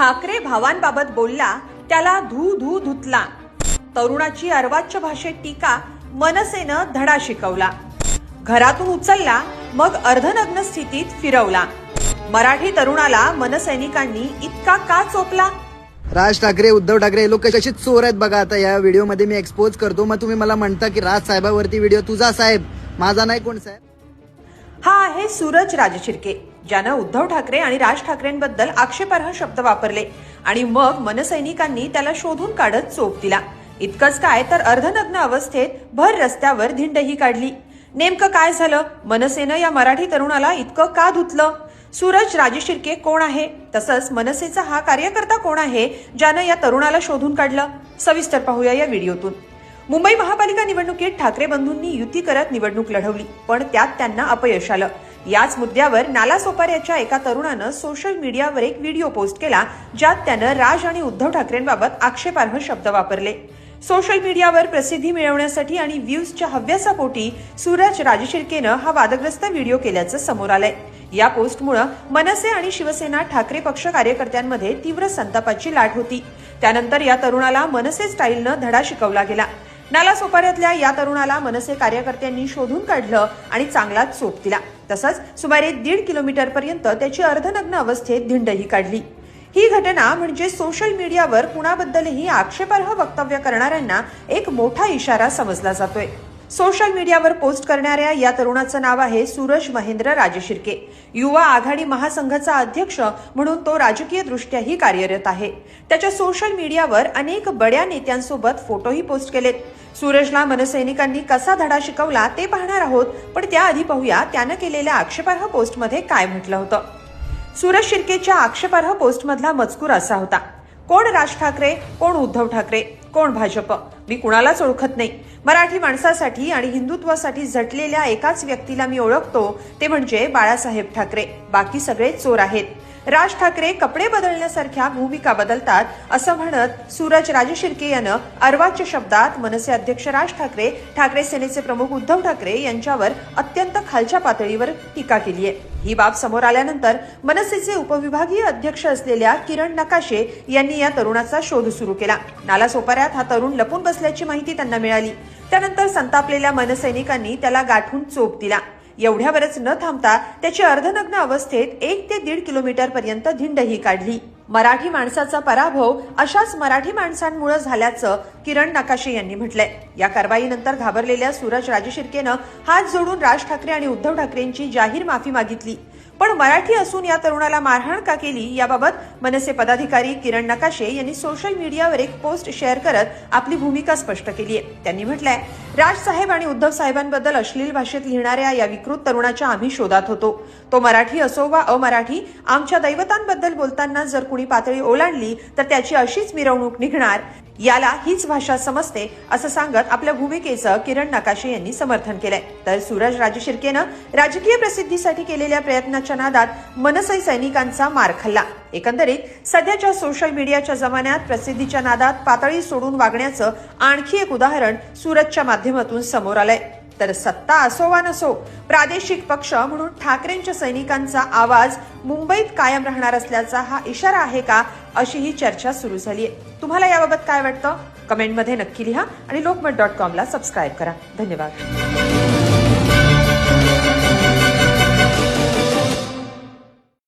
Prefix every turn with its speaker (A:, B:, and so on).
A: ठाकरे भावांबाबत बोलला त्याला धू धू धुतला. तरुणाची अर्वाच्य भाषेत टीका मनसेनं धडा शिकवला. घरातून उचलला मग अर्धनग्न स्थितीत फिरवला. मराठी तरुणाला मनसैनिकांनी इतका का चोपला?
B: राज ठाकरे उद्धव ठाकरे हे लोक कशी चोर आहेत बघा आता. या व्हिडिओमध्ये मी एक्सपोज करतो. मग तुम्ही मला म्हणता की राज साहेबावरती व्हिडिओ तुझा साहेब. माझा नाही कोण साहेब.
A: हा आहे सूरज राजशिर्के ज्यानं उद्धव ठाकरे आणि राज ठाकरेंबद्दल आक्षेपार्ह शब्द वापरले आणि मग मनसैनिकांनी त्याला शोधून काढत चोप दिला. इतकंच काय तर अर्धनग्न अवस्थेत भर रस्त्यावर धिंडही काढली. नेमकं काय झालं? मनसेनं या मराठी तरुणाला इतकं का धुतलं? सूरज राजशिर्के कोण आहे? तसंच मनसेचा हा कार्यकर्ता कोण आहे ज्यानं या तरुणाला शोधून काढलं? सविस्तर पाहूया या व्हिडिओतून. मुंबई महापालिका निवडणुकीत ठाकरे बंधूंनी युती करत निवडणूक लढवली पण त्यात त्यांना अपयश आलं. याच मुद्द्यावर नाला सोपाऱ्याच्या एका तरुणानं सोशल मीडियावर एक व्हिडिओ पोस्ट केला ज्यात त्यानं राज आणि उद्धव ठाकरेंबाबत आक्षेपार्ह शब्द वापरले. सोशल मीडियावर प्रसिद्धी मिळवण्यासाठी आणि व्ह्यूजच्या हव्यासापोटी सूरज राजशिर्केनं हा वादग्रस्त व्हिडिओ केल्याचं समोर आलंय. या पोस्टमुळे मनसे आणि शिवसेना ठाकरे पक्ष कार्यकर्त्यांमध्ये तीव्र संतापाची लाट होती. त्यानंतर या तरुणाला मनसे स्टाईलनं धडा शिकवला गेला. नालासोपाऱ्यातल्या या तरुणाला मनसे कार्यकर्त्यांनी शोधून काढलं आणि चांगलाच चोप दिला. तसंच सुमारे दीड किलोमीटर पर्यंत त्याची अर्धनग्न अवस्थेत धिंडही काढली. ही घटना म्हणजे सोशल मीडियावर कुणाबद्दलही आक्षेपार्ह वक्तव्य करणाऱ्यांना एक मोठा इशारा समजला जातोय. सोशल मीडियावर पोस्ट करणाऱ्या या तरुणाचं नाव आहे सूरज महेंद्र राजशिर्के युवा आघाडी महासंघाचा अध्यक्ष म्हणून तो राजकीय दृष्ट्याही कार्यरत आहे. त्याच्या सोशल मीडियावर अनेक बड्या नेत्यांसोबत फोटोही पोस्ट केलेत. सूरजला मनसैनिकांनी कसा धडा शिकवला ते पाहणार आहोत पण त्याआधी पाहूया त्यानं केलेल्या आक्षेपार्ह पोस्टमध्ये काय म्हटलं होतं. सूरज शिर्केच्या आक्षेपार्ह पोस्टमधला मजकूर असा होता. कोण राज ठाकरे कोण उद्धव ठाकरे कोण भाजप? मी कुणालाच ओळखत नाही. मराठी माणसासाठी आणि हिंदुत्वासाठी झटलेल्या एकाच व्यक्तीला मी ओळखतो ते म्हणजे बाळासाहेब ठाकरे. बाकी सगळे चोर आहेत. राज ठाकरे कपडे बदलण्यासारख्या भूमिका बदलतात असं म्हणत सूरज राजशिर्के यानं अर्वाच्य शब्दात मनसे अध्यक्ष राज ठाकरे ठाकरे सेनेचे प्रमुख उद्धव ठाकरे यांच्यावर अत्यंत खालच्या पातळीवर टीका केली आहे ही बाब समोर आल्यानंतर मनसेचे उपविभागीय अध्यक्ष असलेल्या किरण नकाशे यांनी या तरुणाचा शोध सुरू केला. नालासोपाऱ्यात हा तरुण लपून बसल्याची माहिती त्यांना मिळाली. त्यानंतर संतापलेल्या मनसैनिकांनी त्याला गाठून चोप दिला. एवढ्यावरच न थांबता त्याची अर्धनग्न अवस्थेत एक ते दीड किलोमीटर पर्यंत धिंडही काढली. मराठी माणसाचा पराभव अशाच मराठी माणसांमुळे झाल्याचं किरण नकाशे यांनी म्हटलंय. या कारवाईनंतर घाबरलेल्या सूरज राजशिर्केनं हात जोडून राज ठाकरे आणि उद्धव ठाकरेंची जाहीर माफी मागितली. पण मराठी असून या तरुणाला मारहाण का केली याबाबत मनसे पदाधिकारी किरण नकाशे यांनी सोशल मीडियावर एक पोस्ट शेअर करत आपली भूमिका स्पष्ट केली आहे. त्यांनी म्हटलंय राज साहेब आणि उद्धव साहेबांबद्दल अश्लील भाषेत लिहिणाऱ्या या विकृत तरुणाच्या आम्ही शोधात होतो. तो मराठी असो वा अमराठी आमच्या दैवतांबद्दल बोलताना जर कुणी पातळी ओलांडली तर त्याची अशीच मिरवणूक निघणार. याला हीच भाषा समजते असं सांगत आपल्या भूमिकेचं किरण नकाशे यांनी समर्थन केलंय. तर सूरज राजशिर्केनं राजकीय प्रसिद्धीसाठी केलेल्या प्रयत्नाच्या नादात मनसई सैनिकांचा मार खाल्ला. एकंदरीत सध्याच्या सोशल मीडियाच्या जमान्यात प्रसिद्धीच्या नादात पातळी सोडून वागण्याचं आणखी एक उदाहरण सूरजच्या माध्यमातून समोर आलंय. तर सत्ता असो वा नसो प्रादेशिक पक्ष म्हणून ठाकरेंच्या सैनिकांचा आवाज मुंबईत कायम राहणार असल्याचा हा इशारा आहे का अशी ही चर्चा सुरू झाली आहे तुम्हाला याबाबत काय वाटतं? कमेंटमध्ये नक्की लिहा आणि लोकमत डॉट कॉमला सबस्क्राईब करा. धन्यवाद.